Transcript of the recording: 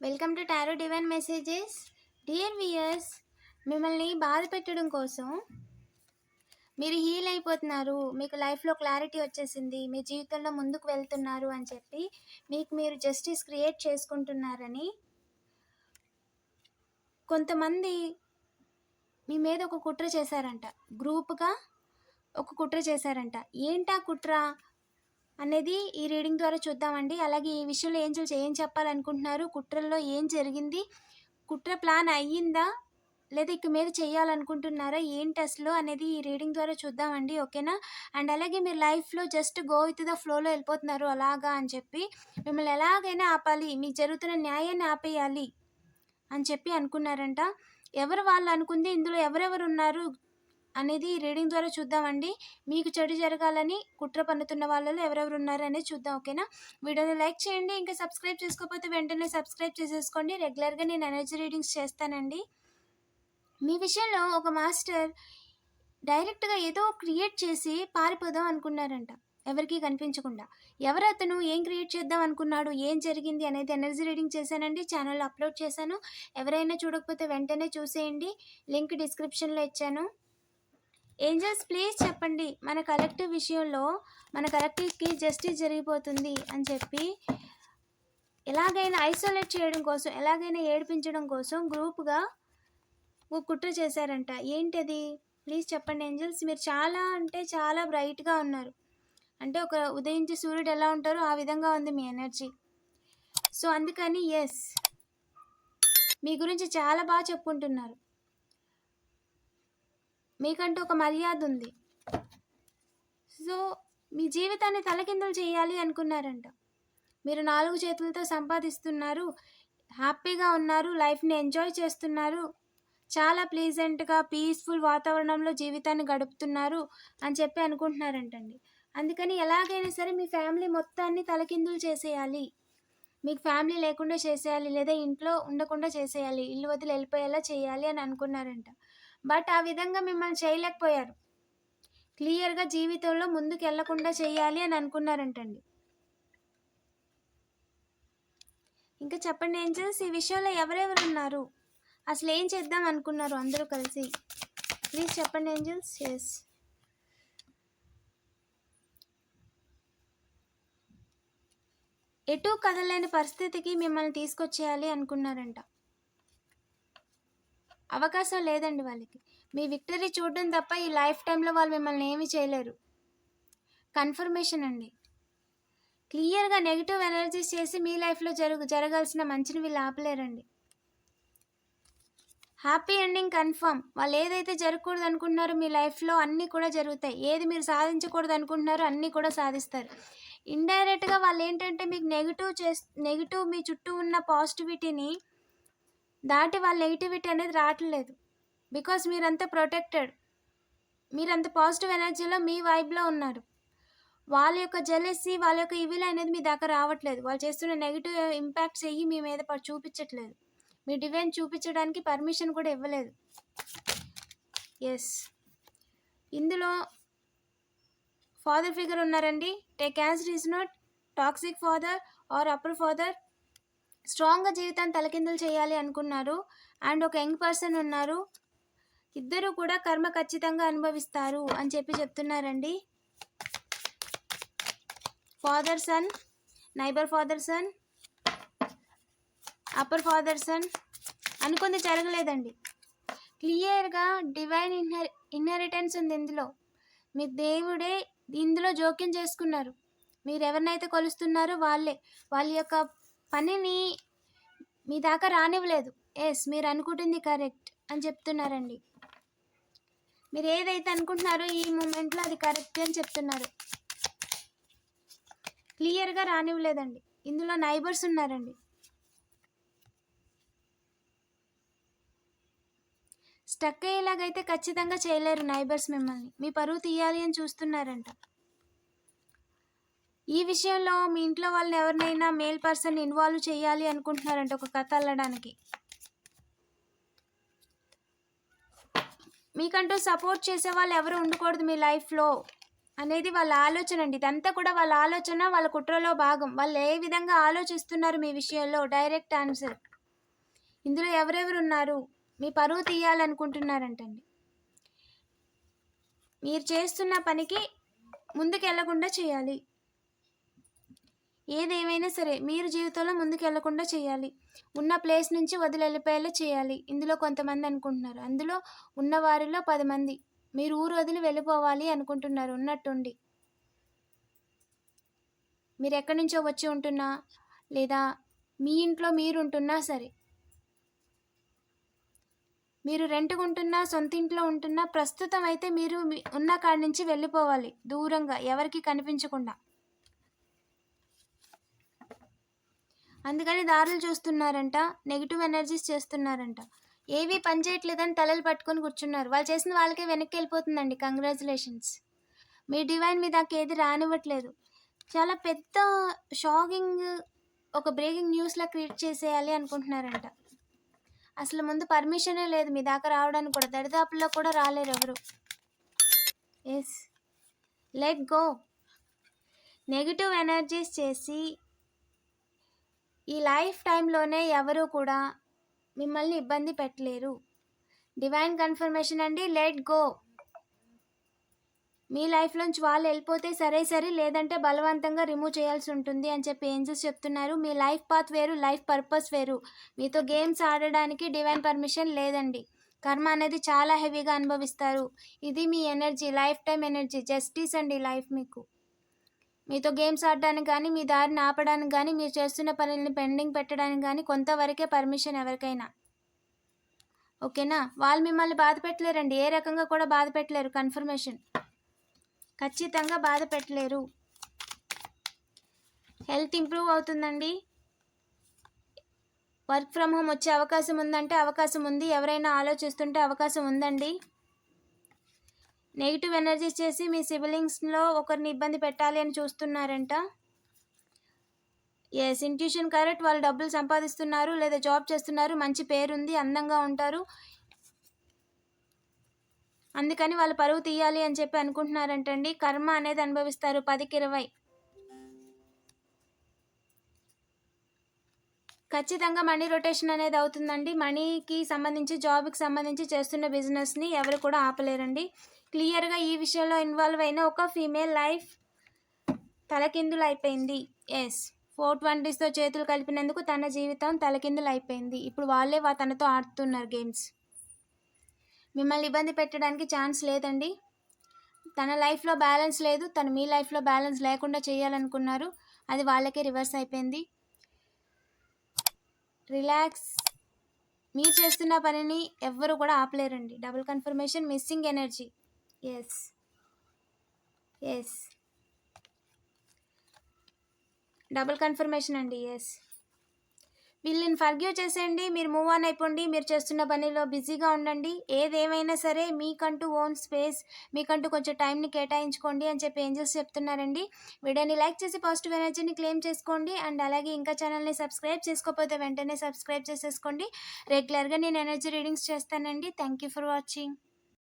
Welcome to tarot divine messages dear viewers మిమ్మల్ని బాధ పెట్టడం కోసం మీరు హీల్ అయిపోతున్నారు. మీకు లైఫ్లో క్లారిటీ వచ్చేసింది. మీ జీవితంలో ముందుకు వెళ్తున్నారు అని చెప్పి మీకు మీరు జస్టిస్ క్రియేట్ చేసుకుంటున్నారని కొంతమంది మీ మీద ఒక కుట్ర చేశారంట. గ్రూప్గా ఒక కుట్ర చేశారంట. ఏంటా కుట్ర? అనేది ఈ రీడింగ్ ద్వారా చూద్దామండి. అలాగే ఈ విషయంలో ఏంజల్స్ ఏం చెప్పాలనుకుంటున్నారు? కుట్రల్లో ఏం జరిగింది? కుట్ర ప్లాన్ అయ్యిందా? లేదా ఇక మీద చేయాలనుకుంటున్నారా? ఏంటి అసలు అనేది ఈ రీడింగ్ ద్వారా చూద్దామండి ఓకేనా? అండ్ అలాగే మీరు లైఫ్లో జస్ట్ గో విత్ ద ఫ్లోలో వెళ్ళిపోతున్నారు అలాగా అని చెప్పి మిమ్మల్ని ఎలాగైనా ఆపాలి మీకు జరుగుతున్న న్యాయాన్ని ఆపేయాలి అని చెప్పి అనుకున్నారంట. ఎవరు వాళ్ళు అనుకుంది? ఇందులో ఎవరెవరు ఉన్నారు? అనేది ఈ రీడింగ్ ద్వారా చూద్దామండి. మీకు చెడు జరగాలని కుట్ర పన్నుతున్న వాళ్ళలో ఎవరెవరు ఉన్నారు అనేది చూద్దాం ఓకేనా? వీడియోని లైక్ చేయండి ఇంకా సబ్స్క్రైబ్ చేసుకోకపోతే వెంటనే సబ్స్క్రైబ్ చేసేసుకోండి. రెగ్యులర్గా నేను ఎనర్జీ రీడింగ్స్ చేస్తానండి. మీ విషయంలో ఒక మాస్టర్ డైరెక్ట్గా ఏదో క్రియేట్ చేసి పారిపోదాం అనుకున్నారంట ఎవరికీ కనిపించకుండా. ఎవరు అతను? ఏం క్రియేట్ చేద్దాం అనుకున్నాడు? ఏం జరిగింది అనేది ఎనర్జీ రీడింగ్ చేశానండి. ఛానల్లో అప్లోడ్ చేశాను. ఎవరైనా చూడకపోతే వెంటనే చూసేయండి. లింక్ డిస్క్రిప్షన్లో ఇచ్చాను. ఏంజల్స్ ప్లీజ్ చెప్పండి. మన కలెక్టివ్ విషయంలో మన కలెక్టివ్కి జస్టిస్ జరిగిపోతుంది అని చెప్పి ఎలాగైనా ఐసోలేట్ చేయడం కోసం ఎలాగైనా ఏడిపించడం కోసం గ్రూప్గా ఒక కుట్ర చేశారంట. ఏంటది? ప్లీజ్ చెప్పండి ఏంజల్స్. మీరు చాలా అంటే చాలా బ్రైట్గా ఉన్నారు. అంటే ఒక ఉదయించే సూర్యుడు ఎలా ఉంటారో ఆ విధంగా ఉంది మీ ఎనర్జీ. సో అందుకని ఎస్ మీ గురించి చాలా బాగా చెప్పుకుంటున్నారు. మీకంటూ ఒక మర్యాద ఉంది. సో మీ జీవితాన్ని తలకిందులు చేయాలి అనుకున్నారంట. మీరు నాలుగు చేతులతో సంపాదిస్తున్నారు హ్యాపీగా ఉన్నారు లైఫ్ని ఎంజాయ్ చేస్తున్నారు చాలా ప్లీజెంట్గా పీస్ఫుల్ వాతావరణంలో జీవితాన్ని గడుపుతున్నారు అని చెప్పి అనుకుంటున్నారంటండి. అందుకని ఎలాగైనా సరే మీ ఫ్యామిలీ మొత్తాన్ని తలకిందులు చేసేయాలి. మీకు ఫ్యామిలీ లేకుండా చేసేయాలి లేదా ఇంట్లో ఉండకుండా చేసేయాలి ఇల్లు వదిలి వెళ్ళిపోయేలా చేయాలి అని అనుకున్నారంట. బట్ ఆ విధంగా మిమ్మల్ని చేయలేకపోయారు. క్లియర్గా జీవితంలో ముందుకు వెళ్ళకుండా చేయాలి అని అనుకున్నారంటండి. ఇంకా చెప్పండి ఏంజల్స్ ఈ విషయంలో ఎవరెవరు ఉన్నారు? అసలు ఏం చేద్దాం అనుకున్నారు అందరూ కలిసి? ప్లీజ్ చెప్పండి ఏంజల్స్ ఎస్. ఎటు కదలేని పరిస్థితికి మిమ్మల్ని తీసుకొచ్చేయాలి అనుకున్నారంట. అవకాశం లేదండి వాళ్ళకి. మీ విక్టరీ చూడడం తప్ప ఈ లైఫ్ టైంలో వాళ్ళు మిమ్మల్ని ఏమీ చేయలేరు. కన్ఫర్మేషన్ అండి. క్లియర్గా నెగిటివ్ ఎనర్జీస్ చేసి మీ లైఫ్లో జరుగు జరగాల్సిన మంచిని వీళ్ళు ఆపలేరండి. Happy ending confirm. వాళ్ళు ఏదైతే జరగకూడదు అనుకుంటున్నారో మీ లైఫ్లో అన్నీ కూడా జరుగుతాయి. ఏది మీరు సాధించకూడదు అనుకుంటున్నారో అన్నీ కూడా సాధిస్తారు. ఇండైరెక్ట్గా వాళ్ళు ఏంటంటే మీకు నెగిటివ్ చేస్ నెగిటివ్ మీ చుట్టూ ఉన్న పాజిటివిటీని దాటి వాళ్ళ నెగిటివిటీ అనేది రావట్లేదు. బికాస్ మీరంతా ప్రొటెక్టెడ్. మీరంత పాజిటివ్ ఎనర్జీలో మీ వైబ్లో ఉన్నారు. వాళ్ళ యొక్క జెలసీ వాళ్ళ యొక్క ఇవిల్ అనేది మీ దాకా రావట్లేదు. వాళ్ళు చేస్తున్న నెగిటివ్ ఇంపాక్ట్స్ అయ్యి మీ మీద చూపించట్లేదు. మీ డివైన్ చూపించడానికి పర్మిషన్ కూడా ఇవ్వలేదు. ఎస్. ఇందులో ఫాదర్ ఫిగర్ ఉన్నారండి. Take as is not. Toxic father or upper father. స్ట్రాంగ్గా జీవితాన్ని తలకిందులు చేయాలి అనుకున్నారు. అండ్ ఒక యంగ్ పర్సన్ ఉన్నారు. ఇద్దరు కూడా కర్మ ఖచ్చితంగా అనుభవిస్తారు అని చెప్పి చెప్తున్నారండి. Father son neighbour father son upper father son అనుకుంది జరగలేదండి. క్లియర్గా డివైన్ ఇన్హె ఇన్హెరిటెన్స్ ఉంది ఇందులో. మీ దేవుడే ఇందులో జోక్యం చేసుకున్నారు. మీరు ఎవరినైతే కొలుస్తున్నారో వాళ్ళే. వాళ్ళ యొక్క పనిని మీ దాకా రానివ్వలేదు. ఎస్ మీరు అనుకుంటుంది కరెక్ట్ అని చెప్తున్నారండి. మీరు ఏదైతే అనుకుంటున్నారో ఈ మూమెంట్లో అది కరెక్ట్ అని చెప్తున్నారు. క్లియర్గా రానివ్వలేదండి. ఇందులో నైబర్స్ ఉన్నారండి. స్టక్ అయ్యేలాగైతే ఖచ్చితంగా చేయలేరు నైబర్స్ మిమ్మల్ని. మీ పరువు తీయాలి అని చూస్తున్నారంట. ఈ విషయంలో మీ ఇంట్లో వాళ్ళని ఎవరినైనా మేల్ పర్సన్ ఇన్వాల్వ్ చేయాలి అనుకుంటున్నారంట ఒక కథ అల్లడానికి. మీకంటూ సపోర్ట్ చేసే వాళ్ళు ఎవరు ఉండకూడదు మీ లైఫ్లో అనేది వాళ్ళ ఆలోచన అండి. ఇదంతా కూడా వాళ్ళ ఆలోచన వాళ్ళ కుట్రలో భాగం. వాళ్ళు ఏ విధంగా ఆలోచిస్తున్నారు మీ విషయంలో? Direct answer. ఇందులో ఎవరెవరు ఉన్నారు? మీ పరువు తీయాలనుకుంటున్నారంటండి. మీరు చేస్తున్న పనికి ముందుకు వెళ్ళకుండా చేయాలి. ఏదేమైనా సరే మీరు జీవితంలో ముందుకు వెళ్ళకుండా చేయాలి. ఉన్న ప్లేస్ నుంచి వదిలి వెళ్ళిపోయేలా చేయాలి. ఇందులో కొంతమంది అనుకుంటున్నారు. అందులో ఉన్న వారిలో పది మంది. మీరు ఊరు వదిలి వెళ్ళిపోవాలి అనుకుంటున్నారు ఉన్నట్టుండి. మీరు ఎక్కడి నుంచో వచ్చి ఉంటున్నా లేదా మీ ఇంట్లో మీరు ఉంటున్నా సరే. మీరు రెంట్కు ఉంటున్నా సొంత ఇంట్లో ఉంటున్నా ప్రస్తుతం అయితే మీరు ఉన్న కాడి నుంచి వెళ్ళిపోవాలి. దూరంగా ఎవరికి కనిపించకుండా. అందుకని దారులు చూస్తున్నారంట నెగిటివ్ ఎనర్జీస్ చేస్తున్నారంట. ఏవి పని చేయట్లేదని తలలు పట్టుకొని కూర్చున్నారు. వాళ్ళు చేసిన వాళ్ళకే వెనక్కి వెళ్ళిపోతుందండి. కంగ్రాచులేషన్స్ మీ డివైన్ మీ దాకా ఏది రానివ్వట్లేదు. చాలా పెద్ద షాకింగ్ ఒక బ్రేకింగ్ న్యూస్లా క్రియేట్ చేసేయాలి అనుకుంటున్నారంట. అసలు ముందు పర్మిషనే లేదు. మీ దాకా రావడానికి కూడా దరిదాపుల్లో కూడా రాలేరు ఎవరు. Yes let go negative energies చేసి ఈ లైఫ్ టైంలోనే ఎవరు కూడా మిమ్మల్ని ఇబ్బంది పెట్టలేరు. డివైన్ కన్ఫర్మేషన్ అండి లెట్ గో. మీ లైఫ్లోంచి వాళ్ళు వెళ్ళిపోతే సరే సరే లేదంటే బలవంతంగా రిమూవ్ చేయాల్సి ఉంటుంది అని చెప్పి ఏంజల్స్ చెప్తున్నారు. మీ లైఫ్ పాత్ వేరు లైఫ్ పర్పస్ వేరు. మీతో గేమ్స్ ఆడడానికి డివైన్ పర్మిషన్ లేదండి. కర్మ అనేది చాలా హెవీగా అనుభవిస్తారు. ఇది మీ energy life time energy justice అండి లైఫ్ మీకు. మీతో గేమ్స్ ఆడడానికి కానీ మీ దారిని ఆపడానికి కానీ మీరు చేస్తున్న పనుల్ని పెండింగ్ పెట్టడానికి కానీ కొంతవరకే పర్మిషన్ ఎవరికైనా. ఓకేనా? వాళ్ళు మిమ్మల్ని బాధ పెట్టలేరండి. ఏ రకంగా కూడా బాధ పెట్టలేరు. కన్ఫర్మేషన్. ఖచ్చితంగా బాధ పెట్టలేరు. హెల్త్ ఇంప్రూవ్ అవుతుందండి. వర్క్ ఫ్రమ్ హోమ్ వచ్చే అవకాశం ఉందంటే అవకాశం ఉంది. ఎవరైనా ఆలోచిస్తుంటే అవకాశం ఉందండి. నెగిటివ్ ఎనర్జీస్ చేసి మీ సిబిలింగ్స్లో ఒకరిని ఇబ్బంది పెట్టాలి అని చూస్తున్నారంట. ఎస్ ఇంట్యూషన్ కరెక్ట్ వాళ్ళు డబ్బులు సంపాదిస్తున్నారు లేదా జాబ్ చేస్తున్నారు మంచి పేరుంది అందంగా ఉంటారు. అందుకని వాళ్ళు పరువు తీయాలి అని చెప్పి అనుకుంటున్నారంటండి. కర్మ అనేది అనుభవిస్తారు. పదికి ఇరవై. ఖచ్చితంగా మనీ రొటేషన్ అనేది అవుతుందండి. మనీకి సంబంధించి జాబ్కి సంబంధించి చేస్తున్న బిజినెస్ని ఎవరు కూడా ఆపలేరండి. క్లియర్గా ఈ విషయంలో ఇన్వాల్వ్ అయిన ఒక ఫీమేల్ లైఫ్ తలకిందులు అయిపోయింది ఎస్ ఫోర్ ట్వంటీస్తో చేతులు కలిపినందుకు తన జీవితం తలకిందులు అయిపోయింది ఇప్పుడు వాళ్ళే వా తనతో ఆడుతున్నారు గేమ్స్. మిమ్మల్ని ఇబ్బంది పెట్టడానికి ఛాన్స్ లేదండి. తన లైఫ్లో బ్యాలెన్స్ లేదు. తను మీ లైఫ్లో బ్యాలెన్స్ లేకుండా చేయాలనుకున్నారు. అది వాళ్ళకే రివర్స్ అయిపోయింది. రిలాక్స్. మీరు చేస్తున్న పనిని ఎవ్వరు కూడా ఆపలేరండి. Double confirmation missing energy. Yes yes double confirmation అండి. ఎస్ వీళ్ళని ఫర్గ్యూ చేసేయండి మీరు మూవ్ ఆన్ అయిపోండి మీరు చేస్తున్న పనిలో బిజీగా ఉండండి. ఏదేమైనా సరే మీకంటూ ఓన్ స్పేస్ మీకంటూ కొంచెం టైంని కేటాయించుకోండి అని చెప్పి ఏంజల్స్ చెప్తున్నారండి. వీడియోని లైక్ చేసి పాజిటివ్ ఎనర్జీని క్లెయిమ్ చేసుకోండి అండ్ అలాగే ఇంకా ఛానల్ని సబ్స్క్రైబ్ చేసుకోకపోతే వెంటనే సబ్స్క్రైబ్ చేసేసుకోండి. రెగ్యులర్గా నేను ఎనర్జీ రీడింగ్స్ చేస్తానండి. Thank you for watching.